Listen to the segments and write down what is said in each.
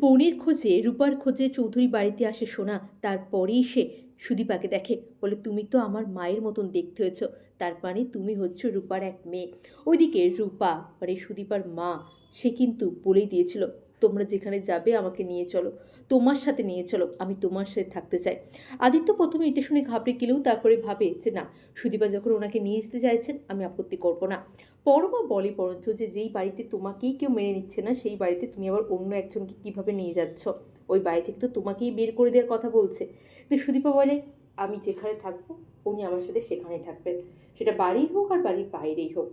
বোনের খোঁজে, রূপার খোঁজে চৌধুরী বাড়িতে আসে সোনা। তারপরেই সে সুদীপাকে দেখে। বলে, তুমি তো আমার মায়ের মতন দেখতে হয়েছ। তার মানে তুমি হচ্ছে রূপার এক মেয়ে। ওইদিকে রূপা মানে সুদীপার মা, সে কিন্তু বলেই দিয়েছিল, তোমরা যেখানে যাবে আমাকে নিয়ে চলো। তোমার সাথে নিয়ে চলো। আমি তোমার সাথে থাকতে চাই। আদিত্য প্রথমে এটা শুনে ঘাবড়ে গেলেও তারপরে ভাবে যে, না, সুদীপা যখন ওনাকে নিয়ে যেতে চাইছেন, আমি আপত্তি করব না। পরমা বলে পরঞ্চ যে যেই বাড়িতে তোমাকেই কেউ মেনে নিচ্ছে না, সেই বাড়িতে তুমি আবার অন্য একজনকে কীভাবে নিয়ে যাচ্ছ? ওই বাড়ি থেকে তো তোমাকেই বের করে দেওয়ার কথা বলছে। তো সুদীপা বলে, আমি যেখানে থাকব, উনি আমার সাথে সেখানেই থাকবেন। সেটা বাড়িই হোক আর বাড়ির বাইরেই হোক।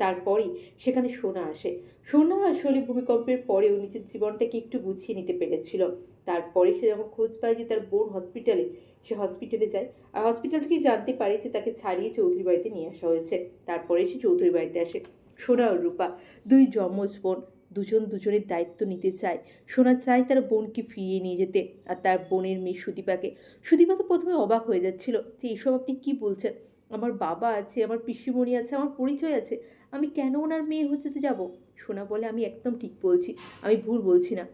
তারপরেই সেখানে সোনা আসে। সোনা আসলে ভূমিকম্পের পরেও নিজের জীবনটাকে একটু গুছিয়ে নিতে পেরেছিল। তারপরে সে যখন খোঁজ পায় যে তার বোন হসপিটালে সে হসপিটালে যায়। আর হসপিটাল থেকেই জানতে পারে যে তাকে ছাড়িয়ে চৌধুরী বাড়িতে নিয়ে আসা হয়েছে। তারপরে সে চৌধুরী বাড়িতে আসে, সোনা ও রূপা। দুই যমজ বোন, দুজন দুজনের দায়িত্ব নিতে চায়। সোনা চায় তার বোনকে ফিরিয়ে নিয়ে যেতে আর তার বোনের মেয়ে সুদীপাকে। সুদীপা তো প্রথমে অবাক হয়ে যাচ্ছিল যে এসব আপনি কি বলছেন? আমার বাবা আছে, আমার পিসিমণি আছে, আমার পরিচয় আছে, আমি কেন ওনার মেয়ে হতে যাব? সোনা বলে, আমি একদম ঠিক বলছি, আমি ভুল বলছি না।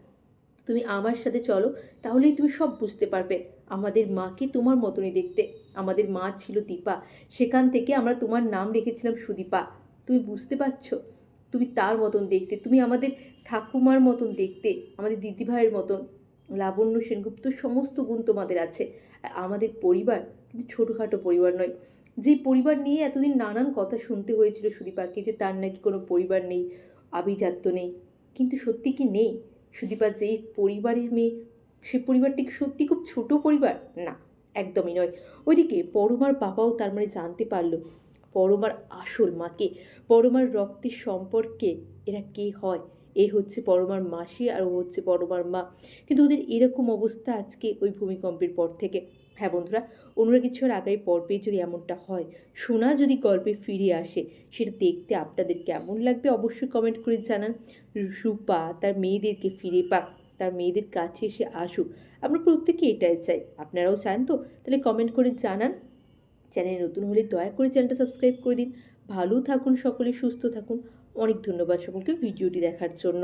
তুমি আমার সাথে চলো, তাহলেই তুমি সব বুঝতে পারবে। আমাদের মাকে তোমার মতনই দেখতে। আমাদের মা ছিল দীপা। সেখান থেকে আমরা তোমার নাম রেখেছিলাম সুদীপা। তুমি বুঝতে পারছ? তুমি তার মতন দেখতে। তুমি আমাদের ঠাকুমার মতন দেখতে, আমাদের দিদিভাইয়ের মতন। লাবণ্য সেনগুপ্ত সমস্ত গুণ তোমাদের আছে। আমাদের পরিবার কিন্তু ছোটোখাটো পরিবার নয়। যে পরিবার নিয়ে এতদিন নানান কথা শুনতে হয়েছিল সুদীপাকে যে তার নাকি কোনো পরিবার নেই, আভিজাত্য নেই, কিন্তু সত্যি কি নেই? সুদীপা যে পরিবারের মেয়ে, সে পরিবারটি সত্যি খুব ছোট পরিবার? না, একদমই নয়। ওইদিকে পরমার বাবাও তার মানে জানতে পারল, পরমার আসল মাকে, পরমার রক্তের সম্পর্কে এরা কে হয়? এ হচ্ছে পরমার মাসি আর ও হচ্ছে পরমার মা। কিন্তু ওদের এরকম অবস্থা আজকে ওই ভূমিকম্পের পর থেকে। হ্যাঁ বন্ধুরা, অনুরাগ কিছুর আগামী পর্বে যদি এমনটা হয়, সোনা যদি গল্পে ফিরে আসে, সেটা দেখতে আপনাদের কেমন লাগবে অবশ্যই কমেন্ট করে জানান। রূপা তার মেয়েদেরকে ফিরে পাক, তার মেয়েদের কাছে এসে আসুক। আমরা প্রত্যেকে এটাই চাই। আপনারাও চান তো? তাহলে কমেন্ট করে জানান। চ্যানেল নতুন হলে দয়া করে চ্যানেলটা সাবস্ক্রাইব করে দিন। ভালো থাকুন সকলে, সুস্থ থাকুন। অনেক ধন্যবাদ সকলকে ভিডিওটি দেখার জন্য।